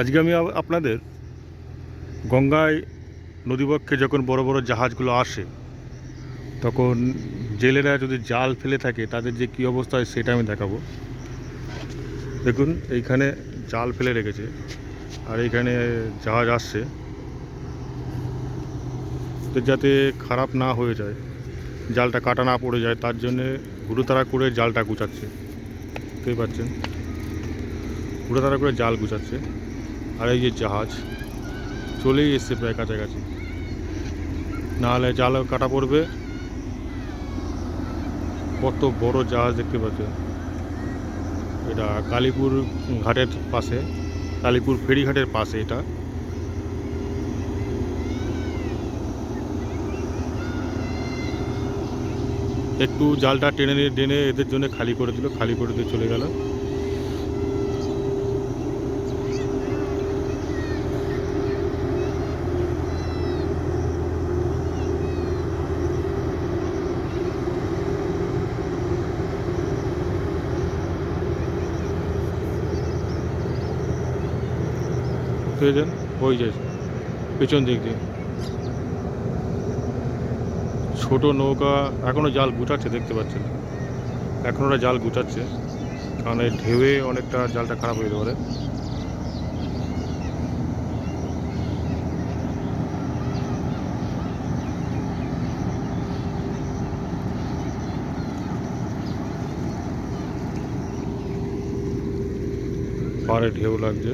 আজকে আমি আপনাদের গঙ্গায় নদীবক্ষে যখন বড় বড় জাহাজগুলো আসে, তখন জেলেরা যদি জাল ফেলে থাকে, তাদের যে কী অবস্থা হয় সেটা আমি দেখাবো। দেখুন, এইখানে জাল ফেলে রেখেছে, আর এইখানে জাহাজ আসছে। যাতে খারাপ না হয়ে যায়, জালটা কাটা না পড়ে যায়, তার জন্যে হুড়োতাড়া করে জালটা গুছাচ্ছে। বুঝতেই পারছেন? হুড়োতাড়া করে জাল গুছাচ্ছে। আর এই যে জাহাজ, চলেই এসছে প্রায় কাছাকাছি। নাহলে জাল কাটা পড়বে। কত বড় জাহাজ দেখতে পাচ্ছেন এটা কালীপুর ঘাটের পাশে, কালীপুর ফেরিঘাটের পাশে এটা। একটু জালটা টেনে টেনে এদের জন্য খালি করে দিল, খালি করে দিয়ে চলে গেল। পেয়েছেন ওই যে পেছন দিক দিয়ে। ছোট নৌকা এখনও জাল গুটাচ্ছে দেখতে পাচ্ছেন। এখন ওরা জাল গুটাচ্ছে কারণ এই ঢেউয়ে অনেকটা জালটা খারাপ হয়ে যেতে পারে। পাড়ে ঢেউ লাগছে।